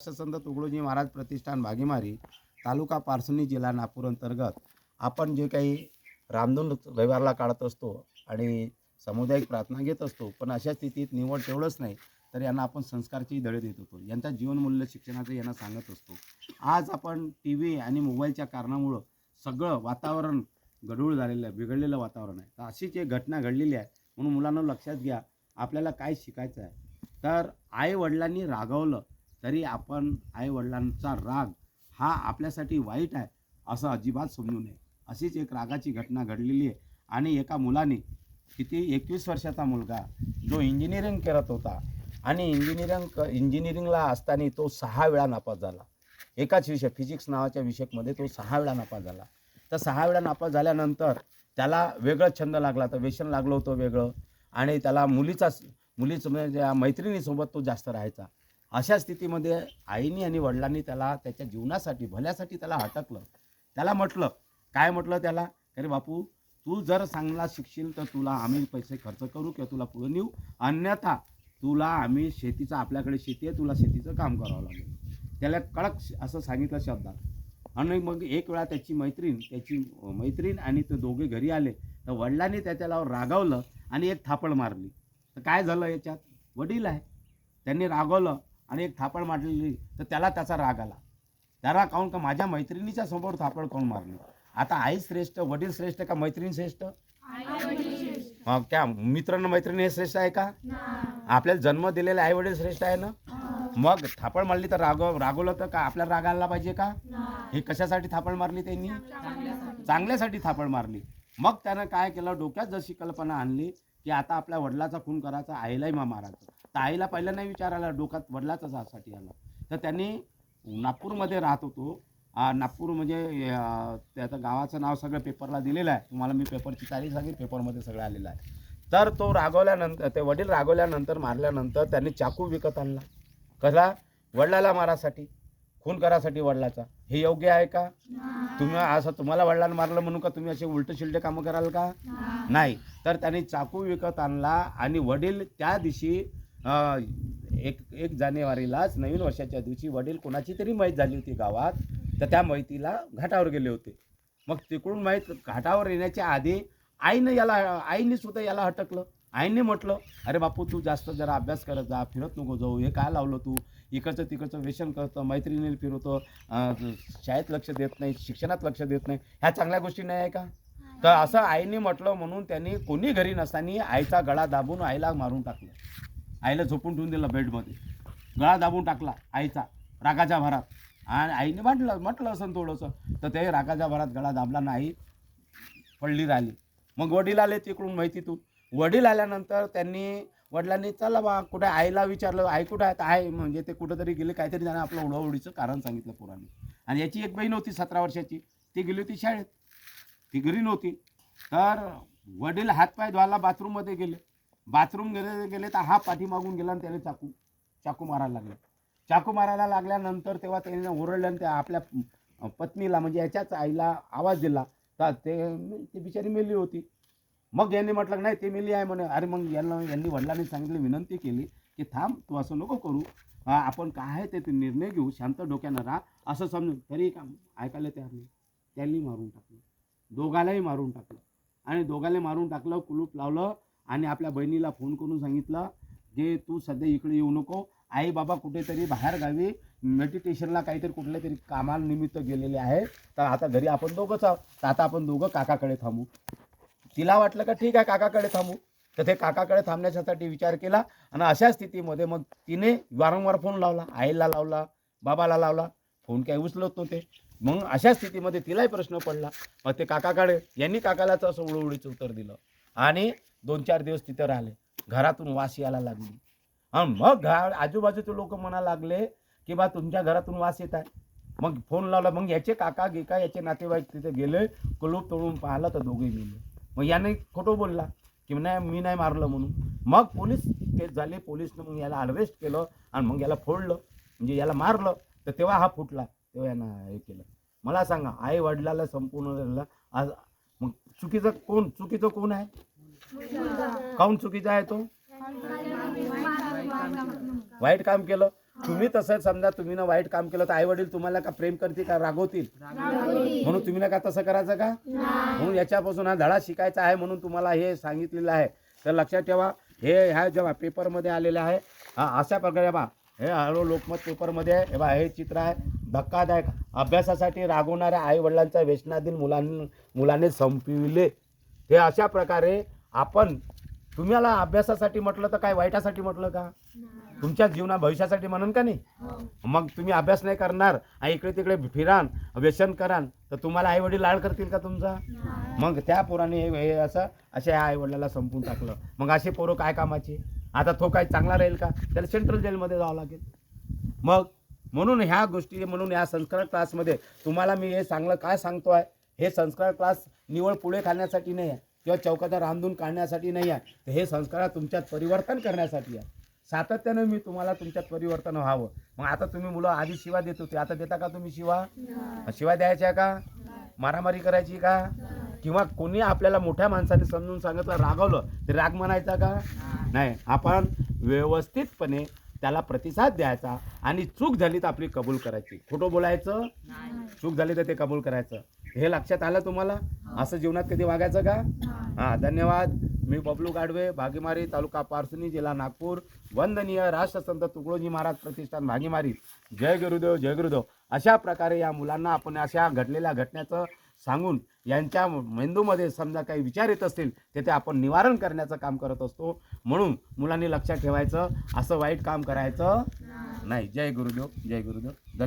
संत तुकडोजी महाराज प्रतिष्ठान भागीमारी तालुका पारसुनी जिल्हा नागपूर अंतर्गत. आपण जे काही रामधून रविवारला काढत असतो आणि सामुदायिक प्रार्थना घेत असतो पण अशा स्थितीत निवड तेवढंच नाही तर यांना आपण संस्कारची धडे देत होतो. यांचा जीवनमूल्य शिक्षणाचं यांना सांगत असतो. आज आपण टी व्ही आणि मोबाईलच्या कारणामुळं सगळं वातावरण गढूळ झालेलं आहे बिघडलेलं वातावरण आहे. तर अशीच एक घटना घडलेली आहे म्हणून मुलांना लक्षात घ्या आपल्याला काय शिकायचं आहे. तर आई वडिलांनी रागवलं तरी आपण आईवडिलांचा राग हा आपल्यासाठी वाईट आहे असं अजिबात समजू नये. अशीच एक रागाची घटना घडलेली आहे. आणि एका मुलाने किती एकवीस वर्षाचा मुलगा जो इंजिनिअरिंग करत होता आणि इंजिनिअरिंग क इंजिनिअरिंगला असताना तो सहा वेळा नापास झाला. एकाच विषय फिजिक्स नावाच्या विषयामध्ये तो सहा वेळा नापास झाला. तर सहा वेळा नापास झाल्यानंतर त्याला वेगळं छंद लागला तर व्यसन लागलं होतं वेगळं. आणि त्याला मुलीचा मुलीचं म्हणजे मैत्रिणीसोबत तो जास्त राहायचा. अशा स्थितीमध्ये आईनी आणि वडिलांनी त्याला त्याच्या जीवनासाठी भल्यासाठी त्याला हटकलं त्याला म्हटलं काय म्हटलं त्याला? अरे बापू तू जर चांगला शिकशील तर तुला आम्ही पैसे खर्च करू किंवा तुला पुढे नेऊ. अन्यथा तुला आम्ही शेतीचं आपल्याकडे शेती आहे तुला शेतीचं काम करावं लागेल. त्याला कडक असं सांगितलं शब्दात. आणि मग एक वेळा त्याची मैत्रीण त्याची मैत्रीण आणि ते दोघे घरी आले. तर वडिलांनी त्याच्याला रागावलं आणि एक थापड मारली. तर काय झालं याच्यात? वडील आहे. त्यांनी रागवलं. आणि एक थापड मारलेली तर त्याला त्याचा राग आला. त्याला काहून का माझ्या मैत्रिणीच्या समोर थापड काऊन मारली? आता आई श्रेष्ठ वडील श्रेष्ठ का मैत्रीण श्रेष्ठ? मग त्या मित्रांना मैत्रिणी हे श्रेष्ठ आहे का? आपल्याला जन्म दिलेले आई वडील श्रेष्ठ आहे ना? मग थापड मारली तर रागव रागवलं तर का आपल्याला राग आला पाहिजे का? हे कशासाठी थापड मारली त्यांनी? चांगल्यासाठी थापड मारली. मग त्यानं काय केलं? डोक्यात जशी कल्पना आणली की आता आपल्या वडिलाचा खून करायचा आईलाही मा मारायचं. तर आईला पहिलं नाही विचार आला डोक्यात वडिलाचाच साठी आला तर त्यांनी नागपूरमध्ये राहत होतो. नागपूर म्हणजे त्याचं गावाचं नाव सगळं पेपरला दिलेलं आहे. तुम्हाला मी पेपरची तारीख सांगेन पेपरमध्ये सगळं आलेलं आहे. तर तो रागवल्यानंतर ते वडील रागवल्यानंतर मारल्यानंतर त्यांनी चाकू विकत आणला. कसा वडिलाला मारासाठी. खून करासाठी वडिलाचा. हे योग्य आहे का? तुम्ही असं तुम्हाला वडिलांना मारलं म्हणून का तुम्ही असे उलट शिलटे कामं कराल का? नाही. तर त्यांनी चाकू विकत आणला आणि वडील त्या दिवशी एक एक जानेवारीलाच नवीन वर्षाच्या दिवशी वडील कोणाची तरी माहीत झाली होती गावात तर त्या माहितीला घाटावर गेले होते. मग तिकडून माहीत घाटावर येण्याच्या आधी आईनं याला आईने सुद्धा याला हटकलं आईने म्हटलं अरे बापू तू जास्त जरा अभ्यास करत जा फिरत नको जाऊ हे काय लावलं तू? इकडचं तिकडचं व्यसन करतं मैत्रिणी फिरवतो शाळेत लक्ष देत नाही शिक्षणात लक्ष देत नाही ह्या चांगल्या गोष्टी नाही आहे का? तर असं आईने म्हटलं म्हणून त्यांनी कोणी घरी नसताना आईचा गळा दाबून आईला मारून टाकलं. आईला झोपून ठेवून दिलं बेडमध्ये. गळा दाबून टाकला आईचा रागाच्या भरात. आणि आईने म्हटलं म्हटलं असं थोडंसं तर ते रागाच्या भरात गळा दाबला नाही पडली राहिली. मग वडील आले तिकडून माहितीतून वडील आल्यानंतर त्यांनी वडिलांनी चला बा कुठे आईला विचारलं आई कुठं आहे? तर आहे म्हणजे ते कुठंतरी गेले काहीतरी त्यानं आपलं उडवडीचं कारण सांगितलं पोरांनी. आणि याची एक बहीण होती सतरा वर्षाची. ती गेली होती शाळेत. ती घरी नव्हती. तर वडील हातपाय धुवायला बाथरूममध्ये गेले. बाथरूम गेले गेले तर हा पाठीमागून गेला आणि त्याने चाकू चाकू मारायला लागला. चाकू मारायला लागल्यानंतर तेव्हा त्याने ओरडलं आणि त्या आपल्या पत्नीला म्हणजे याच्याच आईला आवाज दिला. तर ते ती बिचारी मेली होती. मग यांनी म्हटलं नाही ते मेली आहे म्हणे. अरे मग यांना यांनी वडिलांनी सांगितलं विनंती केली की थांब तू असं नको करू. आपण काय आहे ते ते निर्णय घेऊ. शांत डोक्यानं राहा. असं समजून तरी काम ऐकायला तयार नाही. त्यांनी मारून टाकलं. दोघालाही मारून टाकलं. आणि दोघाला मारून टाकलं कुलूप लावलं. आणि आपल्या बहिणीला फोन करून सांगितलं जे तू सध्या इकडे येऊ नको. आई बाबा कुठेतरी बाहेर गावी मेडिटेशनला काहीतरी कुठल्या तरी कामानिमित्त गेलेले आहे तर आता घरी आपण दोघंच आहोत. तर आता आपण दोघं काकाकडे थांबू. तिला वाटलं का ठीक आहे काकाकडे थांबू. तर ते काकाकडे थांबण्यासाठी विचार केला आणि अशा स्थितीमध्ये मग तिने वारंवार फोन लावला आईला लावला बाबाला लावला. फोन काही उचलत नव्हते. मग अशा स्थितीमध्ये तिलाही प्रश्न पडला. मग ते काकाकडे यांनी काकालाच असं उडवडीचं उत्तर दिलं. आणि दोन चार दिवस तिथं राहिले. घरातून वास यायला लागली. आणि मग घा आजूबाजूचे लोक म्हणा लागले की बा तुमच्या घरातून वास येत आहे. मग फोन लावला मग याचे काका गिका याचे नातेवाईक तिथे गेले कुलूप तोडून पाहिलं तर दोघे गेले मग याने खोटं बोलला की नाही मी नाही मारलं म्हणून. मग पोलीस केस झाले पोलीसनं मग याला अरेस्ट केलं आणि मग याला फोडलं. म्हणजे याला मारलं. तर तेव्हा हा फुटला. तेव्हा यानं हे केलं. मला सांगा आई वडिलाला संपूर्ण आज मग चुकीचं कोण? चुकीचं कोण आहे? काऊन चुकीचा आहे तो? वाईट काम केलं. तुम्ही तसं समजा तुम्ही ना वाईट काम केलं तर आई वडील तुम्हाला का प्रेम करतील का? रागवतील? म्हणून तुम्ही ना का तसं करायचं का? म्हणून याच्यापासून हा धडा शिकायचा आहे म्हणून तुम्हाला हे सांगितलेलं आहे. तर लक्षात ठेवा हे ह्या जेव्हा पेपरमध्ये आलेलं आहे हा अशा प्रकारे बा हे हळू लोकमत पेपरमध्ये आहे. हे बा हे चित्र आहे. धक्कादायक. अभ्यासासाठी रागवणाऱ्या आई वडिलांच्या व्यसनाधीन मुलां मुलाने संपविले. हे अशा प्रकारे आपण तुम्हाला अभ्यासासाठी म्हटलं तर काय वाईटासाठी म्हटलं का? तुमच्या जीवना भविष्यासाठी म्हणून का नाही? मग तुम्ही अभ्यास नाही करणार आणि इकडे तिकडे फिरान व्यसन करान तर तुम्हाला आई वडील लाड करतील का तुमचा? मग त्या पोराने हे हे असं अशा आई वडिलाला संपून टाकलं. मग असे पोरं काय कामाचे? आता तो काय चांगला राहील का? त्याला सेंट्रल जेलमध्ये जावं लागेल. मग म्हणून ह्या गोष्टी म्हणून या संस्कार क्लासमध्ये तुम्हाला मी हे चांगलं काय सांगतो आहे हे संस्कार क्लास निवड पुढे घालण्यासाठी नाही आहे. किंवा चौकाचा रांधून काढण्यासाठी नाही आहे. तर हे संस्कार तुमच्यात परिवर्तन करण्यासाठी आहे. सातत्यानं मी तुम्हाला तुमच्यात परिवर्तन व्हावं. मग आता तुम्ही मुलं आधी शिवा देत होते. आता देता का तुम्ही शिवा? शिवा द्यायच्या का? मारामारी करायची का? किंवा कोणी आपल्याला मोठ्या माणसाने समजून सांगितलं रागवलं ते राग म्हणायचा का? नाही. आपण व्यवस्थितपणे त्याला प्रतिसाद द्यायचा आणि चूक झाली तर आपली कबूल करायची. खोटं बोलायचं? चूक झाली तर ते कबूल करायचं. हे लक्षात आलं तुम्हाला? असं जीवनात कधी वागायचं का? हां. धन्यवाद. मी बबलू गाडवे भागीमारी तालुका पारसुनी जिल्हा नागपूर. वंदनीय राष्ट्रसंत तुकडोजी महाराज प्रतिष्ठान भागीमारी. जय गुरुदेव जय गुरुदेव. अशा प्रकारे या मुलांना आपण अशा घडलेल्या घटनेचं सांगून यांच्या मेंदूमध्ये समजा काही विचार येत असतील ते ते आपण निवारण करण्याचं काम करत असतो. म्हणून मुलांनी लक्षात ठेवायचं असं वाईट काम करायचं नाही. जय गुरुदेव जय गुरुदेव. धन्यवाद.